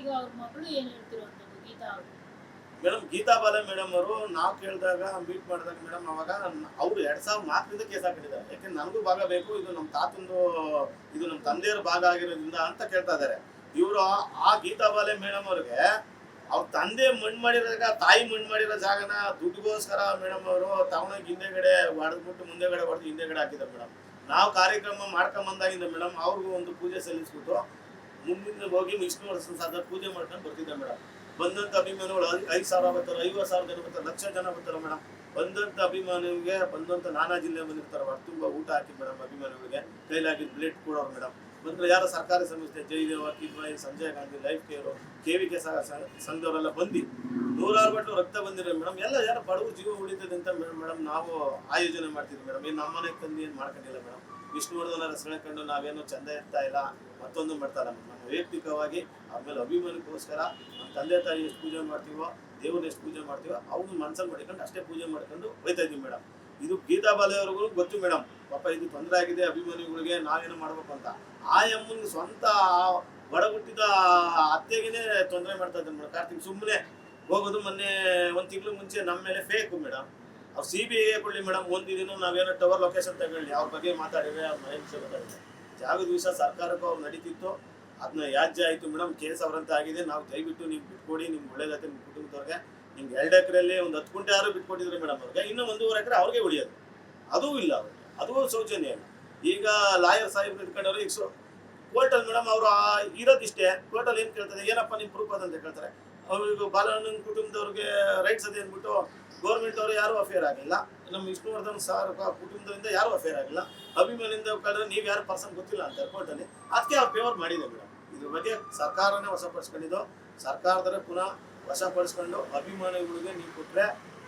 ಈಗ ಅವ್ರ ಏನ್ ಗೀತಾ ಅವರು. ಮೇಡಮ್, ಗೀತಾ ಬಾಲೆ ಮೇಡಮ್ ಅವರು, ನಾವು ಕೇಳಿದಾಗ ಮೀಟ್ ಮಾಡಿದಾಗ ಮೇಡಮ್ ಅವಾಗ ಅವ್ರು ಎರಡ್ ಸಾವಿರದ ನಾಲ್ಕರಿಂದ ಕೇಸ್ ಹಾಕಿದ್ದಾರೆ ಯಾಕೆಂದ್ರೆ ನನಗೂ ಭಾಗ ಬೇಕು, ಇದು ನಮ್ಮ ತಾತಂದು, ಇದು ನಮ್ಮ ತಂದೆಯವ್ರ ಭಾಗ ಆಗಿರೋದ್ರಿಂದ ಅಂತ ಕೇಳ್ತಾ ಇದ್ದಾರೆ. ಇವರು ಆ ಗೀತಾ ಬಾಲೆ ಮೇಡಮ್ ಅವ್ರಿಗೆ, ಅವ್ರ ತಂದೆ ಮಣ್ಣು ಮಾಡಿರೋದಾಗ ತಾಯಿ ಮಣ್ಣು ಮಾಡಿರೋ ಜಾಗನ ದುಡ್ಡುಗೋಸ್ಕರ ಮೇಡಮ್ ಅವರು ತಗೊಂಡೋಗಿ ಹಿಂದೆಗಡೆ ಹೊಡೆದ್ಬಿಟ್ಟು ಮುಂದೆಗಡೆ ಹೊಡೆದು ಹಿಂದೆಗಡೆ ಹಾಕಿದ್ದಾರೆ ಮೇಡಮ್. ನಾವು ಕಾರ್ಯಕ್ರಮ ಮಾಡ್ಕೊಂಬಂದಾಗಿಂದ ಮೇಡಮ್, ಅವ್ರಿಗೂ ಒಂದು ಪೂಜೆ ಸಲ್ಲಿಸ್ಬಿಟ್ಟು ಮುಂದಿನ ಹೋಗಿ ವಿಷ್ಣು ವರ್ಷದ ಸಾಧ ಪೂಜೆ ಮಾಡ್ಕೊಂಡು ಬರ್ತಿದ್ದೆ ಮೇಡಮ್. ಬಂದಂತ ಅಭಿಮಾನಿಗಳು ಐದು ಸಾವಿರ ಬರ್ತಾರೆ, ಐವತ್ತು ಸಾವಿರ ಜನ ಬರ್ತಾರೆ, ಲಕ್ಷ ಜನ ಬರ್ತಾರೆ ಮೇಡಮ್. ಬಂದಂತ ಅಭಿಮಾನಿಗೆ ಬಂದಂತ ನಾನಾ ಜಿಲ್ಲೆ ಬಂದಿರ್ತಾರೆ ಹೊಟ್ಟೆ ತುಂಬ ಊಟ ಹಾಕಿ ಮೇಡಮ್ ಅಭಿಮಾನಿಗಳಿಗೆ. ಕೈಲಾಗಿ ಬ್ಲೇಟ್ ಕೊಡೋರು ಮೇಡಮ್. ಬಂದ್ರೆ ಯಾರ ಸರ್ಕಾರಿ ಸಂಸ್ಥೆ, Jayadeva, Kidwai, Sanjay Gandhi, life care, K V K ಸಂಘದವರೆಲ್ಲ ಬಂದು ನೂರಾರು ಬಟ್ಲು ರಕ್ತ ಬಂದಿರೋ ಮೇಡಮ್. ಎಲ್ಲ ಯಾರು ಬಡವರು ಜೀವ ಉಳಿತದೆ ಅಂತ ಮೇಡಮ್ ನಾವು ಆಯೋಜನೆ ಮಾಡ್ತಿದ್ವಿ ಮೇಡಮ್. ಏನು ನಮ್ಮನೆ ತಂದು ಏನು ಮಾಡ್ಕೊಂಡಿಲ್ಲ ಮೇಡಮ್. ವಿಷ್ಣುವರ್ಧನ ಕಂಡು ನಾವೇನು ಚಂದ ಇರ್ತಾ ಇಲ್ಲ, ಮತ್ತೊಂದು ಮಾಡ್ತಾ ಇಲ್ಲ. ನಮ್ಮ ವೈಯಕ್ತಿಕವಾಗಿ ಆಮೇಲೆ ಅಭಿಮಾನಕ್ಕೋಸ್ಕರ ನಮ್ಮ ತಂದೆ ತಾಯಿ ಎಷ್ಟು ಪೂಜೆ ಮಾಡ್ತೀವೋ, ದೇವ್ರನ್ನ ಎಷ್ಟು ಪೂಜೆ ಮಾಡ್ತೀವೋ ಅವನು ಮನಸ್ಸಲ್ಲಿ ಮಾಡ್ಕೊಂಡು ಅಷ್ಟೇ ಪೂಜೆ ಮಾಡ್ಕೊಂಡು ಹೋಯ್ತಾ ಇದೀವಿ ಮೇಡಮ್. ಇದು ಗೀತಾ ಬಾಲೆಯವ್ರಿಗೂ ಗೊತ್ತು ಮೇಡಮ್. ಪಾಪ ಇದು ತೊಂದರೆ ಆಗಿದೆ, ಅಭಿಮಾನಿಗಳಿಗೆ ನಾವೇನು ಮಾಡ್ಬೇಕು ಅಂತ. ಆ ಎಮ್ಮನಿಗೆ ಸ್ವಂತ ಹುಟ್ಟಿದ ಅತ್ತೆಗೇನೆ ತೊಂದರೆ ಮಾಡ್ತಾ ಇದ್ದಾರೆ ಮೇಡಮ್. ಕಾರ್ತಿಕ್ ಸುಮ್ಮನೆ ಹೋಗೋದು ಮೊನ್ನೆ, ಒಂದು ತಿಂಗಳು ಮುಂಚೆ ನಮ್ಮ ಮೇಲೆ ಫೇಕು ಮೇಡಮ್. ಅವ್ರು ಸಿ ಬಿ ಐ ಕೊಡ್ಲಿ ಮೇಡಮ್ ಒಂದಿನ ನಾವೇನೋ ಟವರ್ ಲೊಕೇಶನ್ ತಗೊಳ್ಳಿ, ಅವ್ರ ಬಗ್ಗೆ ಮಾತಾಡಿದ್ರೆ ಅವ್ರ ಮನೆ ವಿಷಯ ಗೊತ್ತಾಗಿದೆ ಜಾಗದ ವಿಷಯ ಸರ್ಕಾರಕ್ಕೂ ಅವ್ರು ನಡೀತಿತ್ತು. ಅದನ್ನ ಯಾಜ್ಯ ಆಯಿತು ಮೇಡಮ್ ಕೇಸ್ ಅವರಂತ ಆಗಿದೆ. ನಾವು ದಯವಿಟ್ಟು ನೀವು ಬಿಟ್ಕೊಡಿ ನಿಮ್ಗೆ ಒಳ್ಳೇದಾಯ್ತು ನಿಮ್ಮ ಕುಟುಂಬದವ್ರಿಗೆ. ನಿಮ್ಗೆ ಎರಡು ಎಕರೆಯಲ್ಲಿ ಒಂದು ಹತ್ತು ಗುಂಟೆ ಯಾರು ಬಿಟ್ಕೊಟ್ಟಿದ್ರೆ ಮೇಡಮ್ ಅವ್ರಿಗೆ, ಇನ್ನೂ ಒಂದೂವರೆ ಎಕರೆ ಅವ್ರಿಗೆ ಉಳಿಯೋದು. ಅದೂ ಇಲ್ಲ ಅವ್ರಿಗೆ. ಅದು ಸೌಜನ್ಯ ಈಗ ಲಾಯರ್ ಸಾಹೇಬ್ರು ಇಟ್ಕೊಂಡವ್ರು ಈಗ ಸೊ ಕೋರ್ಟಲ್ಲಿ ಮೇಡಮ್ ಅವರು ಇರೋದಿಷ್ಟೇ ಕೋರ್ಟಲ್ಲಿ ಏನು ಕೇಳ್ತಾರೆ, ಏನಪ್ಪ ನಿಮ್ಮ ಪ್ರೂಫ್ ಅದಂತ ಕೇಳ್ತಾರೆ. ಅವ್ರಿಗೆ ಬಾಲಣ್ಣನ ಕುಟುಂಬದವ್ರಿಗೆ ರೈಟ್ಸ್ ಅದೇ ಅಂದ್ಬಿಟ್ಟು ಗೌರ್ಮೆಂಟ್ ಅವರು ಯಾರೂ ಅಫೇರ್ ಆಗಿಲ್ಲ. ನಮ್ಮ ವಿಷ್ಣುವರ್ಧನ್ ಸರ್ ಕುಟುಂಬದಿಂದ ಯಾರು ಅಫೇರ್ ಆಗಿಲ್ಲ. ಅಭಿಮಾನಿಯಿಂದ ಕಳೆದ್ರೆ ನೀವು ಯಾರು ಪರ್ಸನ್ ಗೊತ್ತಿಲ್ಲ ಅಂತ ಕೋರ್ಟಲ್ಲಿ ಅದಕ್ಕೆ ಅವ್ರು ಫೇವರ್ ಮಾಡಿದೆ ಮೇಡಮ್ ಇದ್ರ ಬಗ್ಗೆ ಸರ್ಕಾರನೇ ವಶಪಡಿಸ್ಕೊಂಡಿದ್ದು. ಸರ್ಕಾರದಲ್ಲೇ ಪುನಃ ವಶಪಡಿಸ್ಕೊಂಡು ಅಭಿಮಾನಿಗಳಿಗೆ ನೀವು ಕೊಟ್ಟರೆ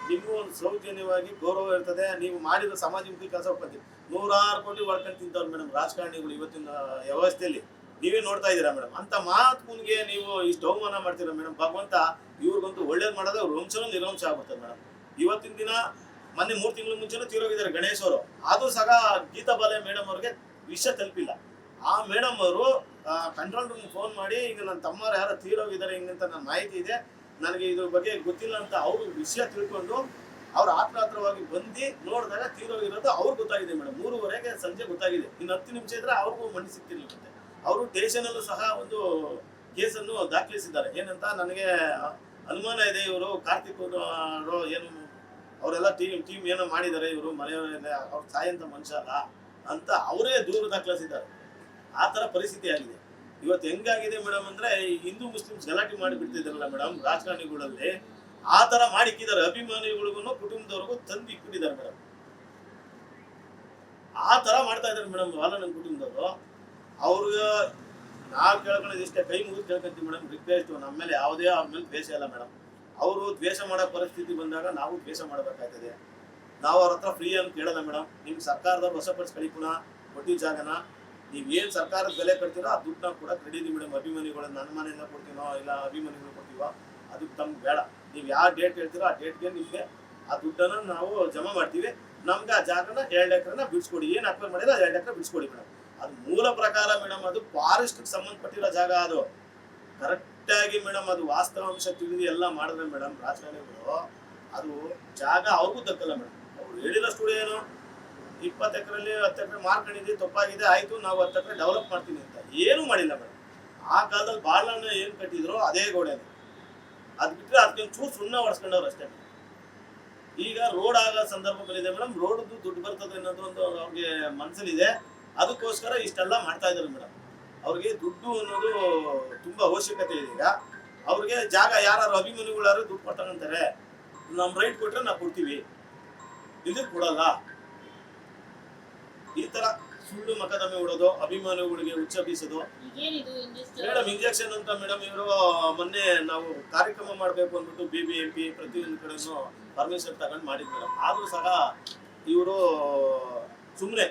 ನಿಮಗೂ ಒಂದು ಸೌಜನ್ಯವಾಗಿ ಗೌರವ ಇರ್ತದೆ. ನೀವು ಮಾಡಿದ ಸಮಾಜಮುಖಿ ಕೆಲಸ ಹೋಗ್ತೀವಿ ನೂರಾರು ಕೋಟಿ ತಿಂತವ್ರು ಮೇಡಮ್ ರಾಜಕಾರಣಿಗಳು ಇವತ್ತಿನ ವ್ಯವಸ್ಥೆಯಲ್ಲಿ. ನೀವೇ ನೋಡ್ತಾ ಇದ್ದೀರಾ ಮೇಡಮ್? ಅಂತ ಮಹಾತ್ಮನಿಗೆ ನೀವು ಇಷ್ಟು ಅವಮಾನ ಮಾಡ್ತೀರಾ ಮೇಡಮ್? ಭಗವಂತ ಇವ್ರಿಗಂತೂ ಒಳ್ಳೇದು ಮಾಡೋದು ಅವ್ರ ವಂಶನೂ ನಿರ್ವಂಶ ಆಗುತ್ತೆ ಮೇಡಮ್. ಇವತ್ತಿನ ದಿನ ಮೊನ್ನೆ ಮೂರು ತಿಂಗಳ ಮುಂಚೆನೂ ತೀರೋಗಿದ್ದಾರೆ ಗಣೇಶ್ ಅವರು. ಅದು ಸಹ ಗೀತಾ ಬಾಲೆ ಮೇಡಮ್ ಅವ್ರಿಗೆ ವಿಷಯ ತಲುಪಿಲ್ಲ. ಆ ಮೇಡಮ್ ಅವರು ಕಂಟ್ರೋಲ್ ರೂಮ್ ಫೋನ್ ಮಾಡಿ ಈಗ ನನ್ನ ತಮ್ಮರು ಯಾರೋ ತೀರೋಗಿದ್ದಾರೆ ಹಿಂಗಂತ ನನ್ನ ಮಾಹಿತಿ ಇದೆ. ನನಗೆ ಇದ್ರ ಬಗ್ಗೆ ಗೊತ್ತಿಲ್ಲ ಅಂತ ಅವರು ವಿಷಯ ತಿಳ್ಕೊಂಡು ಅವ್ರು ಆತ್ರಾತ್ರವಾಗಿ ಬಂದು ನೋಡಿದಾಗ ತೀರೋಗಿರೋದು ಅವ್ರಿಗೆ ಗೊತ್ತಾಗಿದೆ ಮೇಡಮ್. ಮೂರುವರೆಗೆ ಸಂಜೆ ಗೊತ್ತಾಗಿದೆ. ಇನ್ನು ಹತ್ತು ನಿಮಿಷ ಇದ್ರೆ ಅವ್ರಿಗೂ ಮಣ್ಣು ಸಿಗ್ತಿರ್ಲಿಕ್ಕೆ ಅವರು ಸ್ಟೇಷನಲ್ಲೂ ಸಹ ಒಂದು ಕೇಸನ್ನು ದಾಖಲಿಸಿದ್ದಾರೆ. ಏನಂತ ನನಗೆ ಅನುಮಾನ ಇದೆ ಇವರು ಕಾರ್ತಿಕ್ ಏನು ಅವರೆಲ್ಲ ಟೀಮ್ ಟೀಮ್ ಏನೋ ಮಾಡಿದ್ದಾರೆ ಇವರು ಮನೆಯವರೇ ಅವ್ರು ಸಾಯಂತ ಮನುಷ್ಯ ಅಲ್ಲ ಅಂತ ಅವರೇ ದೂರು ದಾಖಲಿಸಿದ್ದಾರೆ. ಆ ಥರ ಪರಿಸ್ಥಿತಿ ಆಗಿದೆ. ಇವತ್ತು ಹೆಂಗಾಗಿದೆ ಮೇಡಮ್ ಅಂದ್ರೆ ಹಿಂದೂ ಮುಸ್ಲಿಮ್ಸ್ ಗಲಾಟೆ ಮಾಡಿ ಬಿಡ್ತಿದ್ರಲ್ಲ ಮೇಡಮ್, ರಾಜಕಾರಣಿಗಳಲ್ಲಿ ಆ ತರ ಮಾಡಿಕ್ಕಿದ್ದಾರೆ. ಅಭಿಮಾನಿಗಳಿಗೂ ಕುಟುಂಬದವ್ರಿಗೂ ತಂದು ಇಟ್ಬಿಟ್ಟಿದ್ದಾರೆ ಮೇಡಮ್. ಆ ತರ ಮಾಡ್ತಾ ಇದ್ದಾರೆ ಮೇಡಮ್ ನನ್ನ ಕುಟುಂಬದವರು. ಅವ್ರಿಗೆ ನಾವು ಕೇಳ್ಕೊಳ್ಳೋದು ಇಷ್ಟೇ. ಕೈ ಮುಗಿದು ಕೇಳ್ಕೊಂತೀವಿ ಮೇಡಮ್ ರಿಕ್ವೆಸ್ಟ್ ನಮ್ಮ ಮೇಲೆ ಯಾವುದೇ ಅವ್ರ ಮೇಲೆ ದ್ವೇಷ ಇಲ್ಲ ಮೇಡಮ್ ಅವರು ದ್ವೇಷ ಮಾಡೋ ಪರಿಸ್ಥಿತಿ ಬಂದಾಗ ನಾವು ದ್ವೇಷ ಮಾಡಬೇಕಾಗ್ತದೆ ನಾವು ಅವ್ರ ಹತ್ರ ಫ್ರೀ ಅಂತ ಕೇಳಲ್ಲ ಮೇಡಮ್ ನಿಮ್ಗೆ ಸರ್ಕಾರದವ್ರು ಹೊಸಪಡಿಸ್ಕೊಳ್ಳಿ ಕಳಿಪುಣ ಕೊಟ್ಟಿದ್ದ ಜಾಗನ. ನೀವು ಏನು ಸರ್ಕಾರದ ಬೆಲೆ ಕಟ್ತೀರೋ ಆ ದುಡ್ಡನ್ನ ಕೂಡ ಕಡಿದಿ ಮೇಡಮ್ ಅಭಿಮಾನಿಗಳು ನನ್ನ ಮನೆಯಿಂದ ಕೊಡ್ತೀನೋ ಇಲ್ಲ ಅಭಿಮಾನಿಗಳು ಕೊಡ್ತೀವೋ ಅದಕ್ಕೆ ತಮ್ಗೆ ಬೇಡ. ನೀವು ಯಾವ ಡೇಟ್ ಹೇಳ್ತೀರೋ ಆ ಡೇಟ್ಗೆ ನಿಮಗೆ ಆ ದುಡ್ಡನ್ನು ನಾವು ಜಮಾ ಮಾಡ್ತೀವಿ. ನಮ್ಗೆ ಆ ಜಾಗನ ಎರಡು ಎಕರೆನ ಬಿಡಿಸ್ಕೊಡಿ. ಏನು ಅಪ್ಲೈ ಮಾಡಿದ್ರೆ ಎರಡು ಎಕರೆ ಬಿಡಿಸ್ಕೊಡಿ ಮೇಡಮ್ ಅದು ಮೂಲ ಪ್ರಕಾರ ಮೇಡಮ್ ಅದು ಫಾರೆಸ್ಟ್ ಸಂಬಂಧಪಟ್ಟಿರೋ ಜಾಗ ಅದು. ಕರೆಕ್ಟಾಗಿ ಮೇಡಮ್ ಅದು ವಾಸ್ತವಾಂಶ ತಿಳಿದು ಎಲ್ಲ ಮಾಡಿದ್ರೆ ಮೇಡಮ್ ರಾಜಕಾರಣಿಗಳು ಅದು ಜಾಗ ಅವ್ರಿಗೂ ದಕ್ಕಲ್ಲ ಮೇಡಮ್. ಅವ್ರು ಹೇಳಿರೋಷ್ಟು ಏನು? ಇಪ್ಪತ್ತು ಎಕರೆಲ್ಲಿ ಹತ್ತು ಎಕರೆ ಮಾರ್ಕೊಂಡಿದ್ದೀವಿ ತಪ್ಪಾಗಿದೆ, ಆಯಿತು, ನಾವು ಹತ್ತು ಎಕರೆ ಡೆವಲಪ್ ಮಾಡ್ತೀನಿ ಅಂತ. ಏನೂ ಮಾಡಿಲ್ಲ ಮೇಡಮ್. ಆ ಕಾಲದಲ್ಲಿ ಬಾಳನ್ನ ಏನು ಕಟ್ಟಿದ್ರು? ಅದೇ ಗೋಡೆ ಅದು. ಬಿಟ್ಟರೆ ಅದಕ್ಕೆ ಚೂರು ಸುಣ್ಣ ಹೊಡ್ಸ್ಕೊಂಡವ್ರು ಅಷ್ಟೇ ಈಗ ರೋಡ್ ಆಗೋ ಬಂದಿದೆ ಮೇಡಮ್. ರೋಡ್ದು ದುಡ್ಡು ಬರ್ತದೆ ಅನ್ನೋದು ಒಂದು ಅವ್ರಿಗೆ ಮನಸ್ಸಲ್ಲಿದೆ ಅದಕ್ಕೋಸ್ಕರ ಇಷ್ಟೆಲ್ಲ ಮಾಡ್ತಾ ಇದ್ದಾರೆ ಮೇಡಮ್. ಅವ್ರಿಗೆ ದುಡ್ಡು ಅನ್ನೋದು ತುಂಬಾ ಅವಶ್ಯಕತೆ ಇದೆ ಈಗ. ಅವ್ರಿಗೆ ಜಾಗ ಯಾರು ಅಭಿಮಾನಿಗಳಾರು ದುಡ್ಡು ಕೊಡ್ತಾರಂತಾರೆ ನಮ್ಮ ರೈಟ್ ಕೊಟ್ರೆ ನಾವು ಕೊಡ್ತೀವಿ. ಇದು ಕೊಡಲ್ಲ. ಈ ತರ ಸುಳ್ಳು ಮಕದಮೆ ಉಡೋದು ಅಭಿಮಾನಿಗಳಿಗೆ ಉಚ್ಚ ಬೀಸೋದು. ಮೇಡಮ್ ಇಂಜೆಕ್ಷನ್ ಅಂತ ಮೇಡಮ್ ಇವರು ಮೊನ್ನೆ ನಾವು ಕಾರ್ಯಕ್ರಮ ಮಾಡಬೇಕು ಅಂದ್ಬಿಟ್ಟು ಬಿ ಬಿ ಎಂ ಪಿ ಪ್ರತಿಯೊಂದು ಕಡೆನೂ ಪರ್ಮಿಷನ್ ತಗೊಂಡು ಮಾಡಿದ್ ಮೇಡಮ್. ಆದ್ರೂ ಸಹ ಇವರು ಸುಮ್ಮನೆ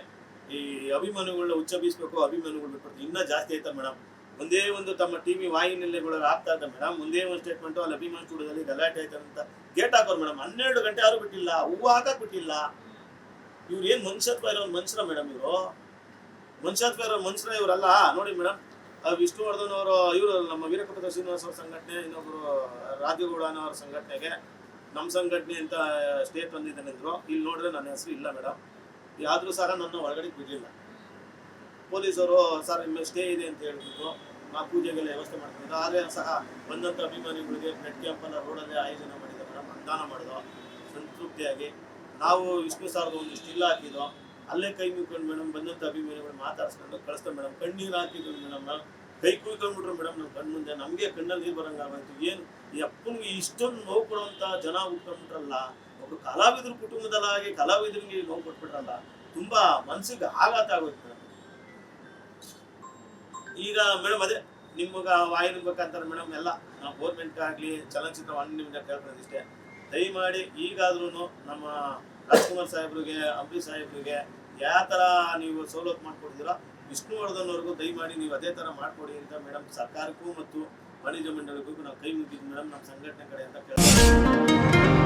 ಈ ಅಭಿಮಾನಿಗಳನ್ನ ಹುಚ್ಚ ಬೀಸ್ಬೇಕು ಅಭಿಮಾನಿಗಳು ಬಿಟ್ಬಿಡ್ತಾರೆ ಇನ್ನೂ ಜಾಸ್ತಿ ಆಯ್ತಾ ಮೇಡಮ್ ಒಂದೇ ಒಂದು ತಮ್ಮ ಟಿವಿ ವಾಹಿನಿಲೆಗಳು ಆಗ್ತಾ ಇದ್ದ ಮೇಡಮ್ ಒಂದೇ ಒಂದು ಸ್ಟೇಟ್ಮೆಂಟ್ ಅಲ್ಲಿ ಅಭಿಮಾನ ಸ್ಟುಡಿಯೋದಲ್ಲಿ ಗಲಾಟೆ ಆಯ್ತು ಅಂತ ಗೇಟ್ ಹಾಕೋರು ಮೇಡಮ್ ಹನ್ನೆರಡು ಗಂಟೆ ಯಾರು ಬಿಟ್ಟಿಲ್ಲ? ಹೂವು ಹಾಕಕ್ ಬಿಟ್ಟಿಲ್ಲ. ಇವ್ರು ಏನ್ ಮನುಷ್ಯತ್ವ ಇರೋ ಮನುಷ್ಯರ ಮೇಡಮ್ ಇವರು? ಮನುಷ್ಯತ್ವ ಇರೋ ಮನುಷ್ಯರ ಇವರಲ್ಲ? ನೋಡಿ ಮೇಡಮ್ ವಿಷ್ಣುವರ್ಧನ್ ಅವರು, ಇವರು ನಮ್ಮ ವೀರಕುಟುಂಬ ಶ್ರೀನಿವಾಸ ಅವ್ರ ಸಂಘಟನೆ, ಇನ್ನೊಬ್ರು ಅನ್ನೋರ ಸಂಘಟನೆಗೆ. ನಮ್ಮ ಸಂಘಟನೆ ಅಂತ ಸ್ಟೇಟ್ ಬಂದಿದ್ದಾನೆ ಅಂದ್ರು. ಇಲ್ಲಿ ನೋಡಿದ್ರೆ ನನ್ನ ಹೆಸರು ಇಲ್ಲ ಮೇಡಮ್ ಆದ್ರೂ ಸರ ನನ್ನ ಒಳಗಡೆ ಬಿಡಲಿಲ್ಲ. ಪೊಲೀಸರು, ಸರ್ ನಿಮ್ಮ ಸ್ಟೇ ಇದೆ ಅಂತ ಹೇಳ್ಬಿಟ್ಟು ಆ ಪೂಜೆಗೆಲ್ಲ ವ್ಯವಸ್ಥೆ ಮಾಡ್ತಿದ್ದೆ ಆದರೆ ಸಹ ಬಂದಂಥ ಅಭಿಮಾನಿಗಳಿಗೆ ಬ್ಲಡ್ ಕ್ಯಾಂಪೆಲ್ಲ ರೋಡಲ್ಲೇ ಆಯೋಜನೆ ಮಾಡಿದ್ದೆ ಮೇಡಮ್ ಅನುದಾನ ಮಾಡಿದೋ, ಸಂತೃಪ್ತಿಯಾಗಿ ನಾವು ವಿಷ್ಣು ಸಾರ್ದು ಒಂದು ಸ್ಟಿಲ್ ಹಾಕಿದೋ, ಅಲ್ಲೇ ಕೈ ಮುಗ್ಕೊಂಡು ಮೇಡಮ್ ಬಂದಂಥ ಅಭಿಮಾನಿಗಳು ಮಾತಾಡ್ಸ್ಕೊಂಡು ಕಳಿಸ್ತಾರೆ ಮೇಡಮ್ ಕಣ್ಣೀರು ಹಾಕಿದ್ರು ಮೇಡಮ್ ಕೈ ಕುಯ್ಕೊಂಡ್ಬಿಟ್ರು ಮೇಡಮ್ ನಮ್ಮ ಕಣ್ಣು ಮುಂದೆ. ನಮಗೆ ಕಣ್ಣಲ್ಲಿ ನೀರು ಬರಂಗಾಗೋಯ್ತು ಏನು ಈ ಅಪ್ಪನಿಗೆ ಇಷ್ಟೊಂದು ನೋವು ಕೊಡುವಂಥ ಜನ ಹುಟ್ಕೊಂಡ್ಬಿಟ್ರಲ್ಲ, ಒಬ್ರು ಕಲಾವಿದ್ರ ಕುಟುಂಬದಲ್ಲಾಗಿ ಕಲಾವಿದರಿಗೆ ನೋವು ಕೊಟ್ಬಿಟ್ರಲ್ಲ, ತುಂಬಾ ಮನಸ್ಸಿಗೆ ಆಘಾತ ಆಗೋಯ್ತು ಮೇಡಮ್. ಈಗ ಮೇಡಮ್ ಅದೇ ನಿಮ್ಗ ಮುಖಾಂತರ ಮೇಡಮ್, ಎಲ್ಲ ನಾವು ಗೌರ್ಮೆಂಟ್ ಆಗಲಿ, ಚಲನಚಿತ್ರ ವಾಹಿನಿಯಿಂದ ಕೇಳ್ಕೊಳ್ಳೋದಿಷ್ಟೇ ದಯಮಾಡಿ ಈಗಾದ್ರೂ ನಮ್ಮ ರಾಜ್ಕುಮಾರ್ ಸಾಹೇಬ್ರಿಗೆ ಅಂಬರೀಶ್ ಸಾಹೇಬ್ರಿಗೆ, ಯಾವ ಥರ ನೀವು ಸವಲತ್ತು ಮಾಡ್ಕೊಡ್ತೀರಾ ವಿಷ್ಣುವರ್ಧನ್ವರೆಗೂ ದಯಮಾಡಿ ನೀವು ಅದೇ ಥರ ಮಾಡಿಕೊಡಿ ಅಂತ ಮೇಡಮ್ ಸರ್ಕಾರಕ್ಕೂ ಮತ್ತು ವಾಣಿಜ್ಯ ಮಂಡಳಿಗೂ ನಾವು ಕೈ ಮುಗಿದ್ವಿ ಮೇಡಮ್ ನಮ್ಮ ಸಂಘಟನೆ ಕಡೆ ಅಂತ ಕೇಳ್ತೀವಿ